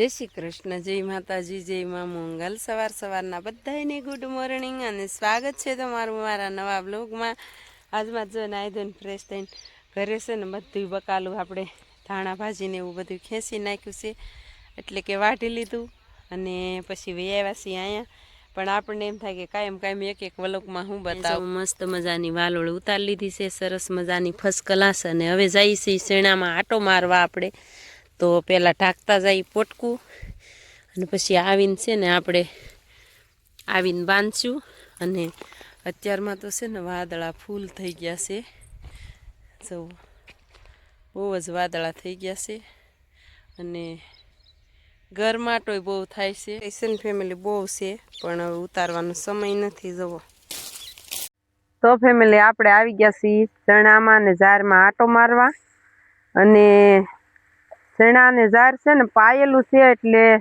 જય શ્રી કૃષ્ણ જય માતાજી જય મા મંગલ. સવાર સવારના બધાને ગુડ મોર્નિંગ અને સ્વાગત છે તમારું મારા નવા બ્લોગમાં આજમાં જો નાહી ધોઈને ફ્રેશ થઈને ઘરે છે ને બધું બકાલું આપણે ધાણા ભાજીને એવું બધું ખેંચી નાખ્યું છે. એટલે કે વાઢી લીધું અને પછી વૈયા છીએ અહીંયા. પણ આપણને એમ થાય કે કાયમ કાયમ એક એક વલોકમાં હું બતાવું. મસ્ત મજાની વાલોળ ઉતારી લીધી છે સરસ મજાની ફર્સ્ટ ક્લાસ અને હવે જઈએ છીએ શેણામાં આટો મારવા આપણે. તો પહેલાં ઢાંકતા જાય પોટકું અને પછી આવીને છે ને આપણે આવીને બાંધશું. અને અત્યારમાં તો છે ને વાદળા ફૂલ થઈ ગયા છે. જુઓ બહુ જ વાદળા થઈ ગયા છે. અને ગરમાટોય બહુ થાય છે. એસન ફેમિલી બહુ છે પણ હવે ઉતારવાનો સમય નથી જવો તો ફેમિલી આપણે આવી ગયા છીએ ચણામાં અને ઝારમાં આટો મારવા. અને અને ઝાર છે ને પાયેલું છે એટલે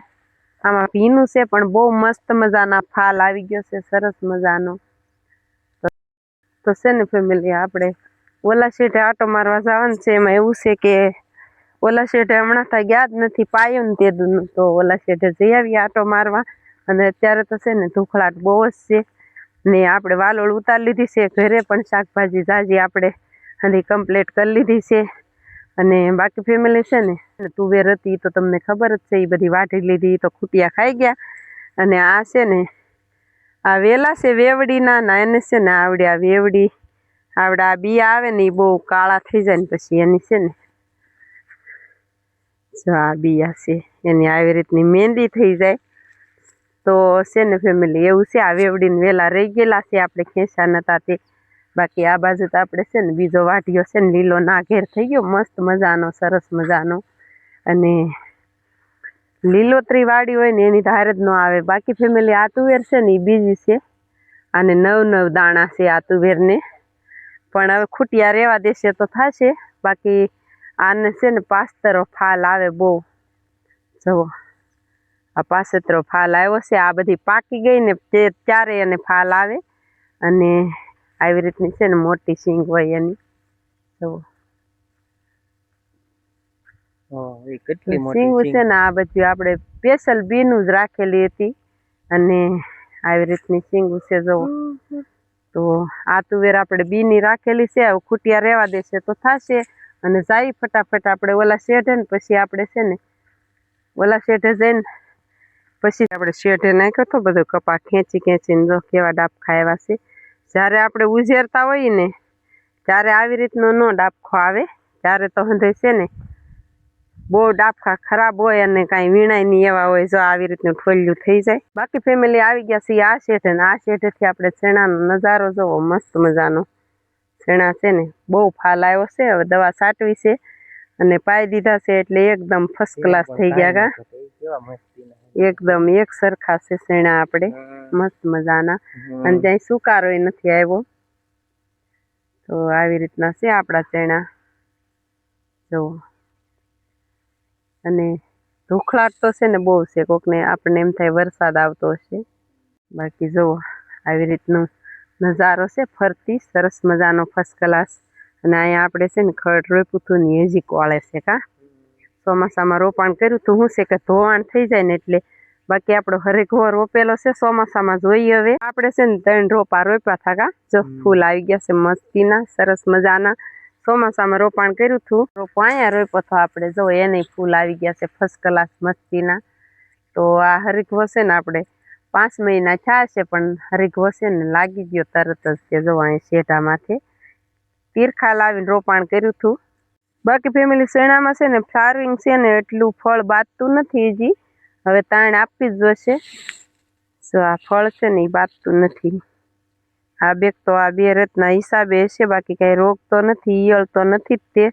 આમાં ભીનું છે, પણ બહુ મસ્ત મજાના ફાલ આવી ગયો છે, સરસ મજાનો. તો- છે ને ફેમિલી, આપણે ઓલા શેઠે આટો મારવા જવાનું છે, એમાં એવું છે કે ઓલા શેઠે હમણાં થાય ગયા જ નથી, પાયો ને તે દૂધનું તો ઓલા શેઠે જઈ આવીએ આટો મારવા. અને અત્યારે તો છે ને ધૂખળાટ બહુ જ છે. ને આપણે વાલોળ ઉતારી લીધી છે, ઘરે પણ શાકભાજી જાજી આપણે હજી કમ્પ્લીટ કરી લીધી છે. અને બાકી ફેમિલી છે ને તુવેર હતી તો તમને ખબર જ છે એ બધી વાટી લીધી, તો ખૂટિયા ખાઈ ગયા. અને આ છે ને, આ વેલા છે વેવડીના, ના એને છે ને આવડી આ વેવડી. આવડે આ બી આવે ને એ બહુ કાળા થઈ જાય ને પછી એની છે ને. જો આ બીયા છે, એની આવી રીતની મહેંદી થઈ જાય. તો છે ને ફેમિલી એવું છે આ વેવડીને વેલા રહી ગયેલા છે, આપણે ખેંચા નતા તે. બાકી આ બાજુ તો આપણે છે ને બીજો વાટિયો છે ને લીલો નાઘેર થઈ ગયો. મસ્ત મજાનો, સરસ મજાનો. અને લીલોતરી વાડી હોય ને એની ધાર જ ન આવે. બાકી ફેમિલી આ તુવેર છે ને એ બીજી છે. અને નવ નવ દાણા છે આ તુવેરને પણ હવે ખૂટિયા રહેવા દેશે તો થશે. બાકી આને છે ને પાસ્તરો ફાલ આવે બહુ. જુઓ. આ પાસેતરો ફાલ આવ્યો છે. આ બધી પાકી ગઈ ને તે ત્યારે એને ફાલ આવે. અને આવી રીતની છે ને મોટી સિંગ હોય એની. જુઓ. સિંગ. છે ને આ બધી આપણે સ્પેશિયલ બીનું જ રાખેલી હતી. અને આવી રીતની સિંગ છે જુઓ. તો આ તુવેર આપણે બીની રાખેલી છે હવે ખૂટિયા રહેવા દેશે તો થશે. અને જાય ફટાફટ આપણે ઓલા શેઢે ને પછી આપણે છે ને ઓલા શેઢે જઈને પછી આપણે શેઢે નાખ્યો તો બધો કપા ખેંચી ખેંચીને જો કેવા ડાબ ખાવા છે. જ્યારે આપણે ઉઝેરતા હોઈએ ને, ત્યારે આવી રીતનો નો ડાબખો આવે. ત્યારે તો હંધે છે ને, બહુ ડાબખા ખરાબ હોય અને કાંઈ વીણાય નહીં એવા હોય જો આવી રીતનું ઠોલિયું થઈ જાય. બાકી ફેમિલી આવી ગયા છે, આ શેઠે ને આ શેઠેથી આપણે શેણાનો નજારો જોવો, મસ્ત મજાનો શેણા છે ને, બહુ ફાલ આવ્યો છે, હવે દવા છાંટવી છે. અને પાઈ દીધા છે એટલે એકદમ ફર્સ્ટ ક્લાસ થઈ ગયા કા? એકદમ એક સરખા છે શેણા આપણે મસ્ત મજાના. અને ત્યાં સુકારો નથી આવ્યો. તો આવી રીતના છે આપણા ચણા જુઓ અને ધૂખલાટ તો છે ને બહુ છે કોકને આપણને એમ થાય વરસાદ આવતો હશે. બાકી જુઓ આવી રીતનો નજારો છે ફરતી સરસ મજાનો ફર્સ્ટ ક્લાસ અને અહીંયા આપણે છે ને ખડ રોપ્યું હતું ને હજી કોળે છે કા? ચોમાસામાં રોપાણ કર્યું તો શું છે કે ધોવાણ થઈ જાય ને એટલે બાકી આપણો હરેઘો રોપેલો છે ચોમાસામાં જોઈએ હવે. આપણે છે ને ત્રણ રોપા રોપ્યા હતા કા? જો ફૂલ આવી ગયા છે મસ્તીના સરસ મજાના. ચોમાસામાં રોપાણ કર્યું હતું રોપો અહીંયા રોપ્યો હતો આપણે જો એને ફૂલ આવી ગયા છે ફર્સ્ટ ક્લાસ મસ્તીના. તો આ હરીઘો છે ને આપણે પાંચ મહિના થયા છે પણ હરીઘો છે ને લાગી ગયો તરત જ કે જો અહીં શેઢામાંથી. તીરખા લાવીને રોપાણ કર્યું હતું. બાકી ફેમિલી શેણામાં છે ને ફ્લાવરિંગ છે ને એટલું ફળ બાજતું નથી હજી. હવે તાણ આપવી જ જોશે. જો આ ફળ છે ને એ બાજતું નથી. આ બેગ તો આ બે રતના હિસાબે હશે, બાકી કાંઈ રોગ તો નથી, ઈયળ તો નથી જ તે.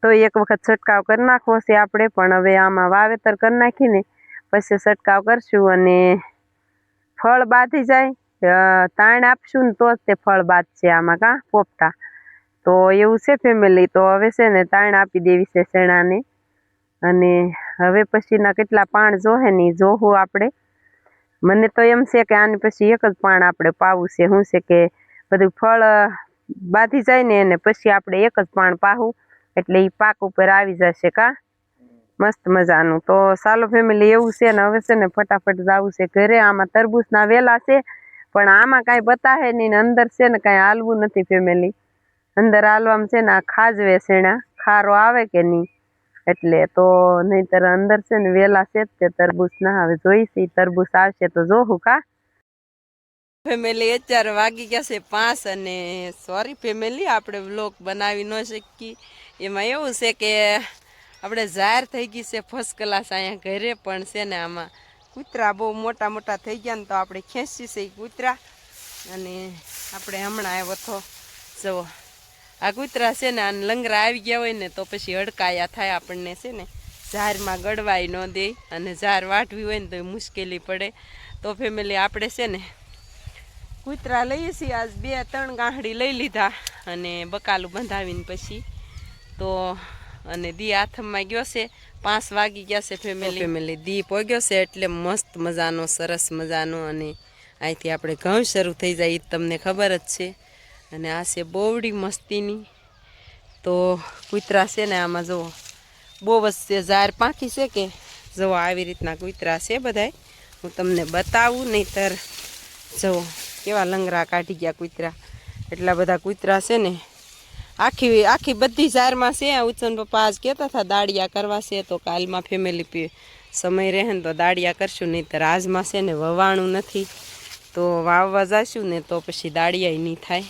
તો એક વખત છંટકાવ કરી નાખવો છે આપણે, પણ હવે આમાં વાવેતર કરી નાખીને પછી છંટકાવ કરશું અને ફળ બાંધી જાય. તાણ આપશું ને તો જ તે ફળ બાંધશે આમાં, કાં? પોપટા. તો એવું છે ફેમિલી તો હવે છે ને તાણ આપી દેવી છે શેણાને. અને હવે પછીના કેટલા પાણ જોહે ને જોવું આપણે. મને તો એમ છે કે આની પછી એક જ પાણ આપણે પાવું છે. શું છે કે બધું ફળ બાંધી જાય ને એને પછી આપણે એક જ પાણ પાવું એટલે એ પાક ઉપર આવી જશે કા? મસ્ત મજાનું. તો સાલો ફેમિલી એવું છે ને હવે છે ને ફટાફટ જવું છે ઘરે. આમાં તરબૂચના વેલા છે, પણ આમાં કાંઈ બતાવે નહીં અંદર છે ને કાંઈ હાલવું નથી ફેમિલી અંદર હાલવામાં છે ને આ ખાજવે શેણા ખારો આવે કે નહીં? એટલે તો નહીંતર અંદર છે ને વેલા છે તે તરબૂચ ના આવે. જોઈશી તરબૂચ આવશે તો જોહું કા? ફેમિલી અત્યારે વાગી ગયા છે પાંચ અને સોરી ફેમિલી આપણે વ્લોગ બનાવી ન શકીએ. એમાં એવું છે કે આપણે જાહેર થઈ ગઈ છે ફર્સ્ટ ક્લાસ અહીંયા ઘરે, પણ છે ને આમાં કૂતરા બહુ મોટા મોટા થઈ ગયા ને તો આપણે ખેંચી છે કૂતરા. અને આપણે હમણાં આવ્યો તો, જુઓ. આ કૂતરા છે ને આ લંગરા આવી ગયા હોય ને તો પછી હડકાયા થાય આપણને છે ને. ઝારમાં ગળવાય ન દે અને ઝાર વાટવી હોય ને તો મુશ્કેલી પડે. તો ફેમિલી આપણે છે ને કૂતરા લઈએ છીએ. આજ બે ત્રણ ગાંહડી લઈ લીધા અને બકાલું બંધાવીને પછી તો અને દી આથમમાં ગયો છે. પાંચ વાગી ગયા છે ફેમિલી ફેમિલી દી પોગ્યો છે એટલે મસ્ત મજાનો સરસ મજાનો અને અહીંથી આપણે ઘઉં શરૂ થઈ જાય એ તમને ખબર જ છે. અને આ છે બોવડી મસ્તીની. તો કૂતરા છે ને આમાં જુઓ બહુ જ છે, ઝાર પાંખી છે કે જુઓ આવી રીતના કૂતરા છે બધાય. હું તમને બતાવું, નહીંતર જુઓ કેવા લંગરા કાઢી ગયા કૂતરા. એટલા બધા કૂતરા છે ને. આખી આખી બધી ઝારમાં છે ઉચન પપ્પા આજ કહેતા હતા, દાળિયા કરવા છે તો કાલમાં ફેમિલી સમય રહે ને તો દાળિયા કરશું, નહીંતર આજમાં છે ને વવાણું નથી. તો વાવવા જશું ને તો પછી દાળિયા નહીં થાય.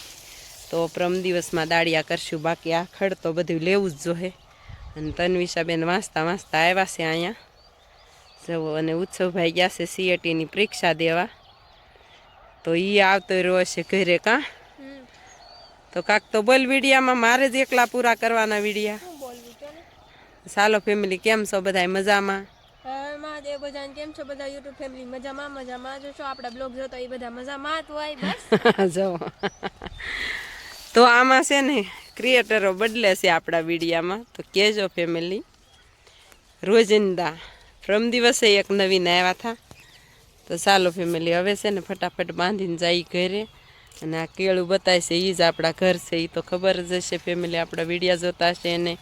તો પ્રમ દિવસમાં દાળિયા કરશું બાકી આ ખડ તો બધું લેવું જ જોઈએ અને તન્વિષાબેન વાંચતા વાંચતા આવ્યા છે અહીંયા. જવો અને ઉત્સવભાઈ ગયા છે સીએટીની પરીક્ષા દેવા. તો એ આવતો રહ્યો છે ઘરે કાં? તો કાક તો બોલ વિડિયામાં મારે જ એકલા પૂરા કરવાના વિડિયા. ચાલો ફેમિલી કેમ છો બધા મજામાં? મહાદેવ બધાને કેમ છો બધા? યુટ્યુબ ફેમિલી મજામાં? મજામાં? જો છો આપણા બ્લોગ જોતો એ બધા મજામાં તો હોય બસ. જો તો આમાં છે ને ક્રિએટરો બદલે છે આપણા વિડીયામાં. તો કહેજો ફેમિલી રોજિંદા. પ્રમ દિવસે એક નવીન આવ્યા હતા. તો ચાલો ફેમિલી હવે છે ને ફટાફટ બાંધીને જાય ઘરે. અને આ કેળું બતાવશે એ જ આપણા ઘર છે એ તો ખબર જ હશે ફેમિલી આપણા વિડીયા જોતા હશે એને.